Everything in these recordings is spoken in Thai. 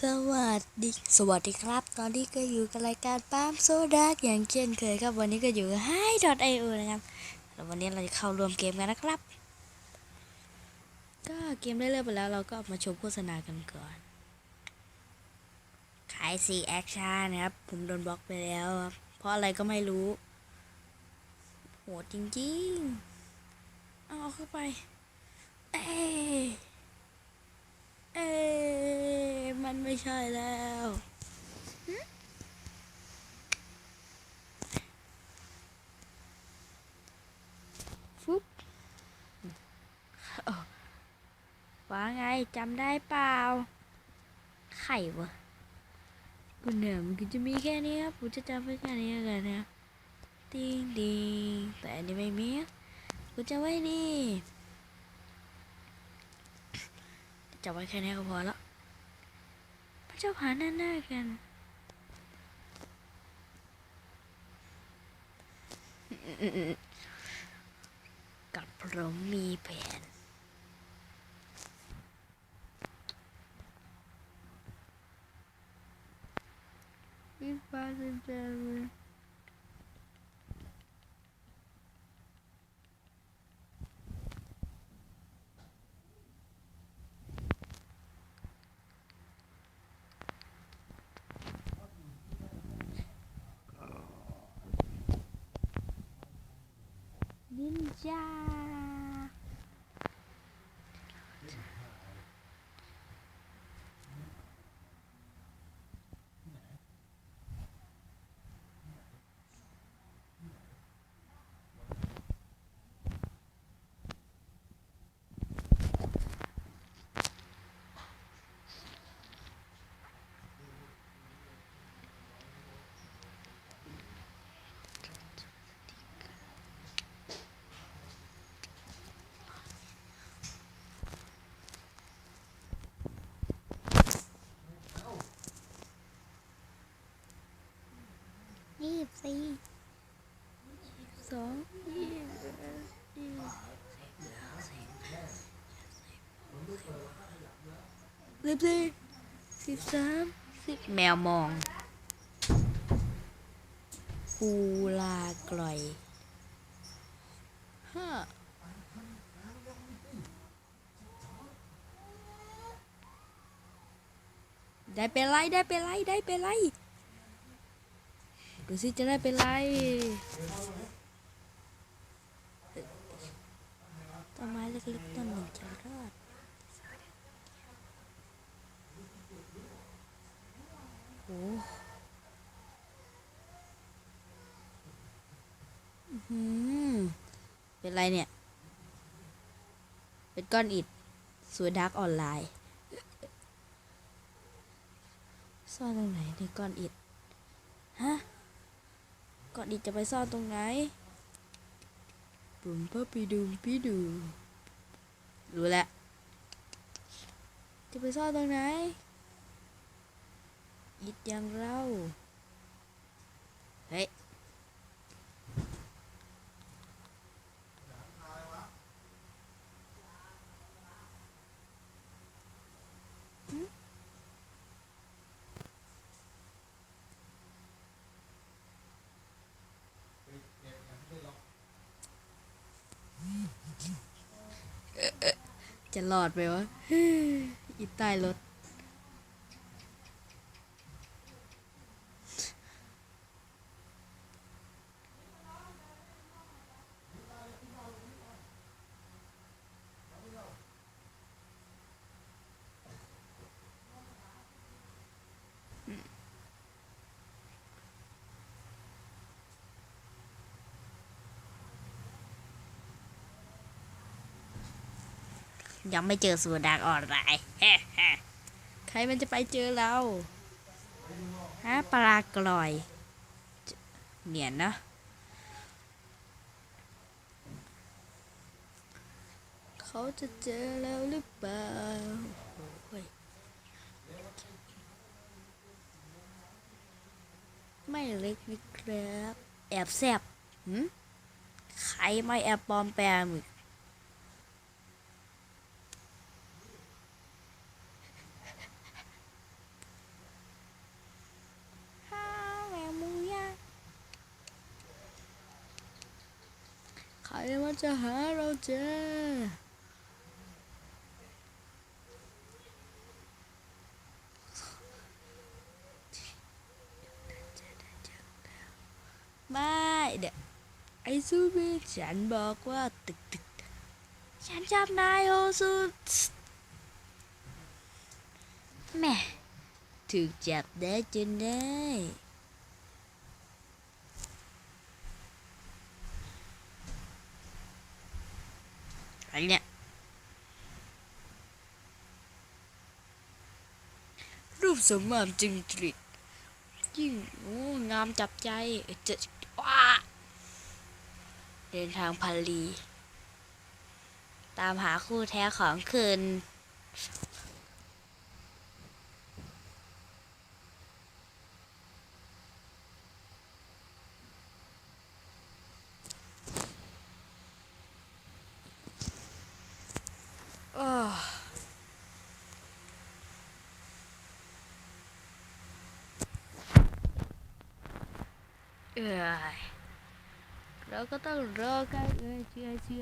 สวัสดี สวัสดีครับ ตอนนี้ก็อยู่กับรายการปาล์มโซดาอย่างเช่นเคยครับ วันนี้ก็อยู่กับ Hi.io นะครับแล้ววันนี้เราจะเข้ารวมเกมกันนะครับ ก็เกมได้เริ่มไปแล้วเราก็มาชมโฆษณากันก่อน ขายซีแอคชั่นนะครับ ผมโดนบล็อกไปแล้วครับ เพราะอะไรก็ไม่รู้ โหดจริงๆ เอาเข้าไป เอ้ย เอ้ยมันไม่ใช่แล้วหึฟุ๊บเอ้าว่าไงจำได้เปล่า ไข่วะกูเหนือมันก็จะมีแค่นี้ครับผมจะจำไว้แค่นี้แล้วกันนะ ติงดิงแต่อันนี้ไม่มีกูจะไว้นี่ จับไว้แค่นี้ก็พอแล้วพระเจ้าผ่านหน้าๆกันกับผมมีแผนพี่ฟ้าจะ เสิบสี่สองยี่สิบเอ็ดยี่สิบสี่สิบสามสิบแมวมองฮูลากลอยห้าได้เป็นไรได้เป็นไรได้เป็นไร ดูสิจะได้เป็นไรต้นไม้เล็กๆต้นหนึ่งจะรอดโอ้หือเป็นไรเนี่ย เป็นก้อนอิฐสวยดักออนไลน์ซ่อนตรงไหนในก้อนอิฐฮะ ก่อนดีจะไปซ่อนตรงไหนปุ่มปะปีดูปีดู รู้แล้ว จะไปซ่อนตรงไหนอิดอย่างเรา เฮ้ย จะรอดไหมวะอีใต้รถ ยังไม่เจอสูดักออนไลน์ใครมันจะไปเจอเราฮะปลากลอยเจเนียนเนะเขาจะเจอแล้วหรือเปล่าโอ้ยไม่เล็กนะครับ แอบแซบหืมใครไม่แอบปลอมแปลงอีก เดี๋ยว มันจะหาเราเจอไม่เดี๋ยวไอซูบิฉันบอกว่าตึกตึกฉันจับนายโอซูแม่ถูกจับได้จนได้ อะไรเนี่ย รูปสมมาตรจึงจริตยิ่งโอ้งามจับใจเจะว้าเดินทางพันลี ตามหาคู่แท้ของคืน โอ้ เอ้ยเราก็ต้องรอกันเอ้ยเชื่อเชื่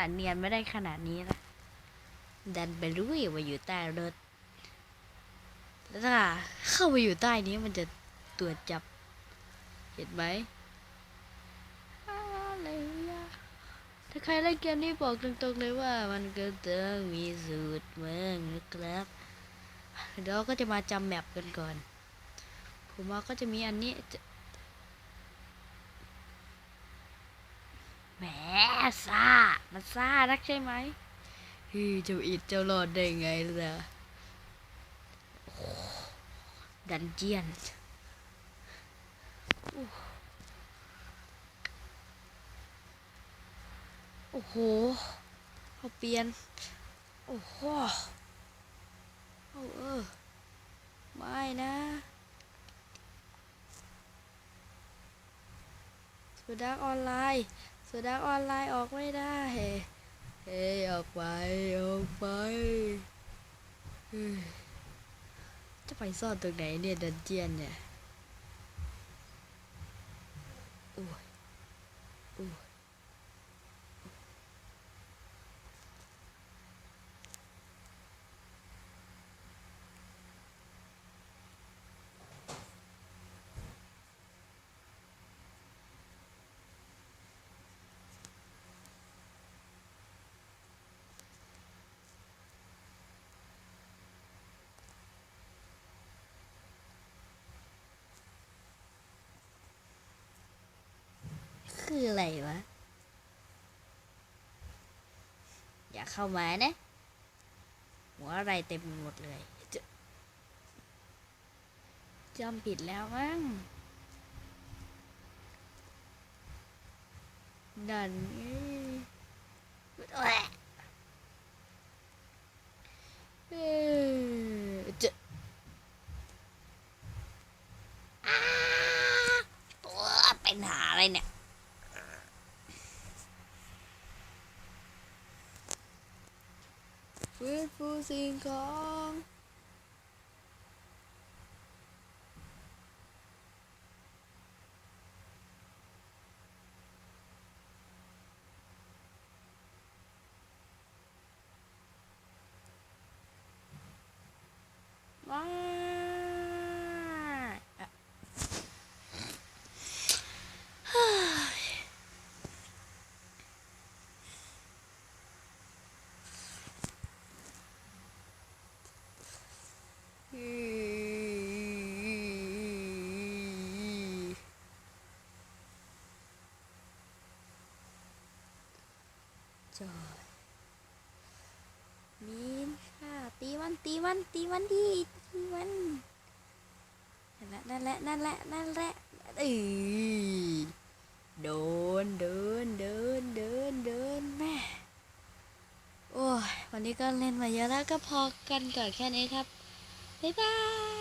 อเชื่เนียนไม่ได้ขนาดนี้นะดันไปรู้ว่าอยู่ใต้รถแล้วถ้าเข้าไปอยู่ใต้นี้มันจะตรวจจับ เห็นไหมอะไรยะถ้าใครเล่นเกมนี้บอกตรงๆเลยว่ามันก็ต้องมีสูตรเมืองนะครับเดี๋ยวเราก็จะมาจำแมปกันก่อน ผมว่าก็จะมีอันนี้จะแหม ซ่า มันซ่านักใช่ไหมเฮ้ยเจ้าอิดเจ้ารอดได้ไงล่ะโอ้ดันเจียนโอ้โอ้โหเขาเปลี่ยน โอ้โหเอาเออไม่นะสุดักออนไลน์ สุดักออนไลน์ออกไม่ได้ เฮ้ยออกไป ออกไป จะไปซ่อนตรงไหนเนี่ยดันเจียนเนี่ย โอ้ยโอ้ย คืออะไรวะ อย่าเข้ามานะ หัวอะไรเต็มหมดเลยจะจำผิดแล้วมั้งดันนี่แหละเอ้ยจะอ้าวเป็นหาอะไรเนี่ย ฟื้นฟูสิ่งของว้ายอะเฮ้ย จอยมีนค่ะตีมันตีมันตีมันดีตีมันนั่นแหละนั่นแหละนั่นแหละนั่นแหละเอ้ยโดนเดินเดินเดินเดินแม่โอ้ยวันนี้ก็เล่นมาเยอะแล้วก็พอกันก่อนแค่นี้ครับบ๊ายบาย